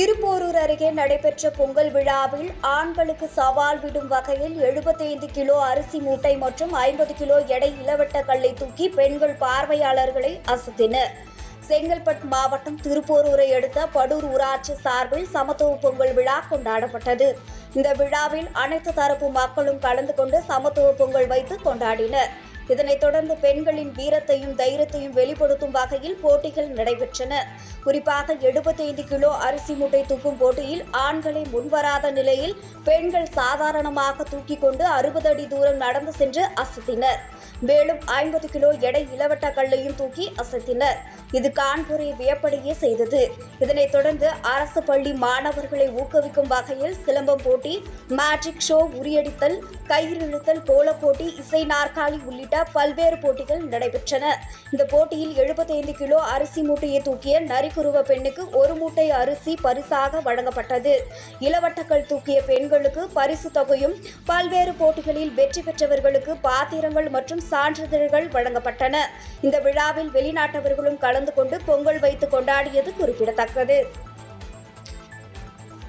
திருப்போரூர் அருகே நடைபெற்ற பொங்கல் விழாவில் ஆண்களுக்கு சவால் விடும் வகையில் 75 கிலோ அரிசி மூட்டை மற்றும் ஐம்பது கிலோ எடை இளவட்ட கல்லை தூக்கி பெண்கள் பார்வையாளர்களை அசத்தினர். செங்கல்பட்டு மாவட்டம் திருப்போரூரை அடுத்த படூர் ஊராட்சி சார்பில் சமத்துவ பொங்கல் விழா கொண்டாடப்பட்டது. இந்த விழாவில் அனைத்து தரப்பு மக்களும் கலந்து கொண்டு சமத்துவ பொங்கல் வைத்து கொண்டாடினர். இதனைத் தொடர்ந்து பெண்களின் வீரத்தையும் தைரியத்தையும் வெளிப்படுத்தும் வகையில் போட்டிகள் நடைபெற்றன. குறிப்பாக 75 கிலோ அரிசி மூட்டை தூக்கும் போட்டியில் ஆண்களை முன்வராத நிலையில் பெண்கள் சாதாரணமாக தூக்கி கொண்டு அறுபது அடி தூரம் நடந்து சென்று அசத்தினர். மேலும் ஐம்பது கிலோ எடை இளவட்ட கல்லையும் தூக்கி அசத்தினர். இது கான்பூரை வியப்படையே செய்தது. இதனைத் தொடர்ந்து அரசு பள்ளி மாணவர்களை ஊக்குவிக்கும் வகையில் சிலம்பம் போட்டி மேஜிக் ஷோ உரியடித்தல் கயிறு இழுத்தல் கோலப்போட்டி இசை நாற்காலி உள்ளிட்ட பல்வேறு போட்டிகள் நடைபெற்றன. இந்த போட்டியில் 75 கிலோ அரிசி மூட்டையை தூக்கிய நரிக்குருவ பெண்ணுக்கு ஒரு மூட்டை அரிசி பரிசாக வழங்கப்பட்டது. இளவட்டக்கள் தூக்கிய பெண்களுக்கு பரிசு தொகையும் பல்வேறு போட்டிகளில் வெற்றி பெற்றவர்களுக்கு பாத்திரங்கள் மற்றும் சான்றிதழ்கள் வழங்கப்பட்டன. இந்த விழாவில் வெளிநாட்டவர்களும் கலந்து கொண்டு பொங்கல் வைத்து கொண்டாடியது குறிப்பிடத்தக்கது.